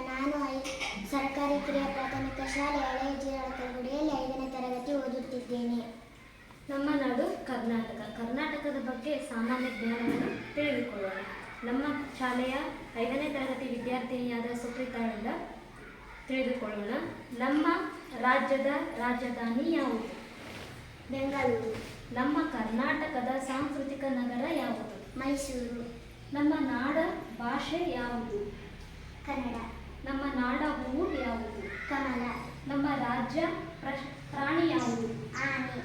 ನಾನು ಐ ಸರ್ಕಾರಿ ಕಿರಿಯ ಪ್ರಾಥಮಿಕ ಶಾಲೆ ಹಳೆಯ ಜೀರಳಕಲ್ಗುಡಿಯಲ್ಲಿ ಐದನೇ ತರಗತಿ ಓದುತ್ತಿದ್ದೇನೆ. ನಮ್ಮ ನಾಡು ಕರ್ನಾಟಕ. ಕರ್ನಾಟಕದ ಬಗ್ಗೆ ಸಾಮಾನ್ಯ ಜ್ಞಾನವನ್ನು ತಿಳಿದುಕೊಳ್ಳೋಣ. ನಮ್ಮ ಶಾಲೆಯ ಐದನೇ ತರಗತಿ ವಿದ್ಯಾರ್ಥಿನಿಯಾದ ಸುಪ್ರೀತಾಳಿಂದ ತಿಳಿದುಕೊಳ್ಳೋಣ. ನಮ್ಮ ರಾಜ್ಯದ ರಾಜಧಾನಿ ಯಾವುದು? ಬೆಂಗಳೂರು. ನಮ್ಮ ಕರ್ನಾಟಕದ ಸಾಂಸ್ಕೃತಿಕ ನಗರ ಯಾವುದು? ಮೈಸೂರು. ನಮ್ಮ ನಾಡ ಭಾಷೆ ಯಾವುದು? ಕನ್ನಡ. ನಮ್ಮ ನಾಡ ಹೂವು ಯಾವುದು ಕಮಲ ನಮ್ಮ ರಾಜ್ಯ ಪ್ರಾಣಿ ಯಾವುದು ಆನೆ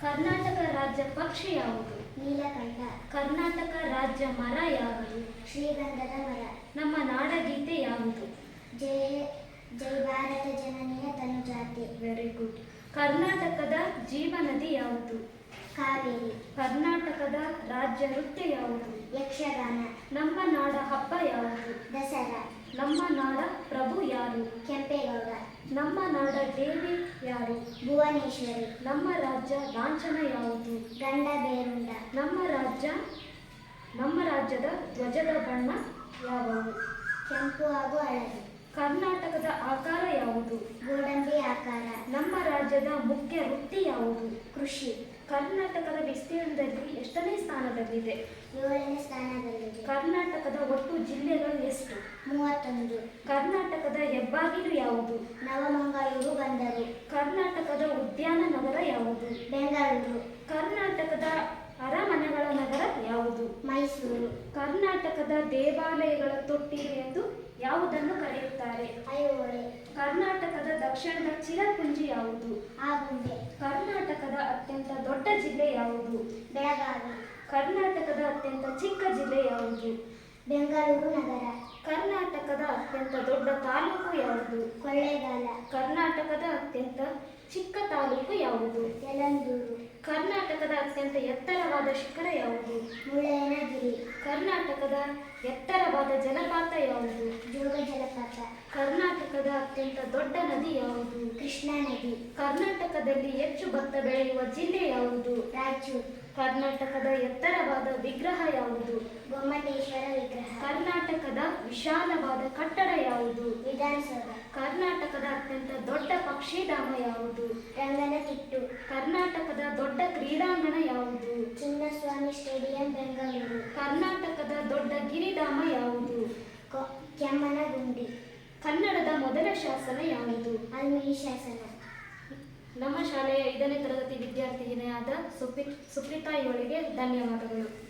ಕರ್ನಾಟಕ ರಾಜ್ಯ ಪಕ್ಷಿ ಯಾವುದು ನೀಲಕಂಠ ಕರ್ನಾಟಕ ರಾಜ್ಯ ಮರ ಯಾವುದು? ಶ್ರೀಗಂಧದ ಮರ ನಮ್ಮ ನಾಡಗೀತೆ ಯಾವುದು ಜಯ ಜೈ ಭಾರತ ಜನನಿಯ ತನುಜಾತೆ. ವೆರಿ ಗುಡ್ ಕರ್ನಾಟಕದ ಜೀವನದಿ ಯಾವುದು ಕಾವೇರಿ ಕರ್ನಾಟಕದ ರಾಜ್ಯ ನೃತ್ಯ ಯಾವುದು? ಯಕ್ಷಗಾನ. ನಮ್ಮ ನಾಡ ಹಬ್ಬ ಯಾವುದು? ದಸರಾ. ನಮ್ಮ ನಾಡ ಪ್ರಭು ಯಾರು? ಕೆಂಪೇಗೌಡ. ನಮ್ಮ ನಾಡ ದೇವಿ ಯಾರು? ಭುವನೇಶ್ವರಿ. ನಮ್ಮ ರಾಜ್ಯ ಲಾಂಛನ ಯಾವುದು? ಗಂಡ ಬೇರುಂಡ ನಮ್ಮ ರಾಜ್ಯ ನಮ್ಮ ರಾಜ್ಯದ ಧ್ವಜದ ಬಣ್ಣ ಯಾವುದು? ಕೆಂಪು ಹಾಗೂ ಹಳದಿ. ಕರ್ನಾಟಕದ ಆಕಾರ ಯಾವುದು? ಗೋಡಂಬಿ ಆಕಾರ. ನಮ್ಮ ರಾಜ್ಯದ ಮುಖ್ಯ ವೃತ್ತಿ ಯಾವುದು? ಕೃಷಿ. ಕರ್ನಾಟಕದ ವಿಸ್ತೀರ್ಣದಲ್ಲಿ ಎಷ್ಟನೇ ಸ್ಥಾನದಲ್ಲಿದೆ? ಏಳನೇ ಸ್ಥಾನದಲ್ಲಿದೆ. ಕರ್ನಾಟಕದ ಕರ್ನಾಟಕದ ಹೆಬ್ಬಾಗಿಲು ಯಾವುದು? ನವಮಂಗಳೂರು ಬಂದರು. ಕರ್ನಾಟಕದ ಉದ್ಯಾನ ನಗರ ಯಾವುದು? ಬೆಂಗಳೂರು. ಕರ್ನಾಟಕದ ಅರಮನೆಗಳ ನಗರ ಯಾವುದು? ಮೈಸೂರು. ಕರ್ನಾಟಕದ ದೇವಾಲಯಗಳ ತೊಟ್ಟಿಲು ಎಂದು ಯಾವುದನ್ನು ಕರೆಯುತ್ತಾರೆ? ಐಹೊಳೆ. ಕರ್ನಾಟಕದ ದಕ್ಷಿಣದ ಚಿರಪುಂಜಿ ಯಾವುದು? ಆಗುಂಬೆ ಕರ್ನಾಟಕದ ಅತ್ಯಂತ ದೊಡ್ಡ ಜಿಲ್ಲೆ ಯಾವುದು? ಬೆಳಗಾವಿ. ಕರ್ನಾಟಕದ ಅತ್ಯಂತ ಚಿಕ್ಕ ಜಿಲ್ಲೆ ಯಾವುದು? ಬೆಂಗಳೂರು ನಗರ. ಕರ್ನಾಟಕದ ಅತ್ಯಂತ ದೊಡ್ಡ ತಾಲೂಕು ಯಾವುದು? ಕೊಳ್ಳೇಗಾಲ ಕರ್ನಾಟಕದ ಅತ್ಯಂತ ಚಿಕ್ಕ ತಾಲೂಕು ಯಾವುದು? ಯಲಂದೂರು. ಕರ್ನಾಟಕದ ಅತ್ಯಂತ ಎತ್ತರವಾದ ಶಿಖರ ಯಾವುದು? ಮುಳ್ಳಯ್ಯನಗಿರಿ. ಕರ್ನಾಟಕದ ಎತ್ತರವಾದ ಜಲಪಾತ ಯಾವುದು? ಜೋಗ ಜಲಪಾತ. ಕರ್ನಾಟಕದ ಅತ್ಯಂತ ದೊಡ್ಡ ನದಿ ಯಾವುದು? ಕೃಷ್ಣಾ ನದಿ. ಕರ್ನಾಟಕದಲ್ಲಿ ಹೆಚ್ಚು ಭತ್ತ ಬೆಳೆಯುವ ಜಿಲ್ಲೆ ಯಾವುದು? ರಾಯಚೂರು. ಕರ್ನಾಟಕದ ಎತ್ತರವಾದ ವಿಗ್ರಹ ಯಾವುದು? ಗೊಮ್ಮಟೇಶ್ವರ ವಿಗ್ರಹ. ಕರ್ನಾಟಕದ ವಿಶಾಲವಾದ ಕಟ್ಟಡ ಯಾವುದು? ವಿಧಾನಸೌಧ. ಕರ್ನಾಟಕದ ಅತ್ಯಂತ ದೊಡ್ಡ ಪಕ್ಷಿಧಾಮ ಯಾವುದು? ರಂಗನತಿಟ್ಟು. ಕರ್ನಾಟಕದ ದೊಡ್ಡ ಕ್ರೀಡಾಂಗಣ ಯಾವುದು? ಚಿನ್ನಸ್ವಾಮಿ ಸ್ಟೇಡಿಯಂ ಬೆಂಗಳೂರು. ಕರ್ನಾಟಕದ ದೊಡ್ಡ ಗಿರಿಧಾಮ ಯಾವುದು? ಕೆಮ್ಮನ ಕೆಮ್ಮನಗುಂಡಿ. ಕನ್ನಡದ ಮೊದಲ ಶಾಸನ ಯಾವುದು? ಅಲ್ಮಿ ಶಾಸನ. ನಮ್ಮ ಶಾಲೆಯ ಐದನೇ ತರಗತಿ ವಿದ್ಯಾರ್ಥಿನಿಯಾದ ಸುಪ್ರಿ ಸುಪ್ರೀತಾ ಇವಳಿಗೆ ಧನ್ಯವಾದಗಳು.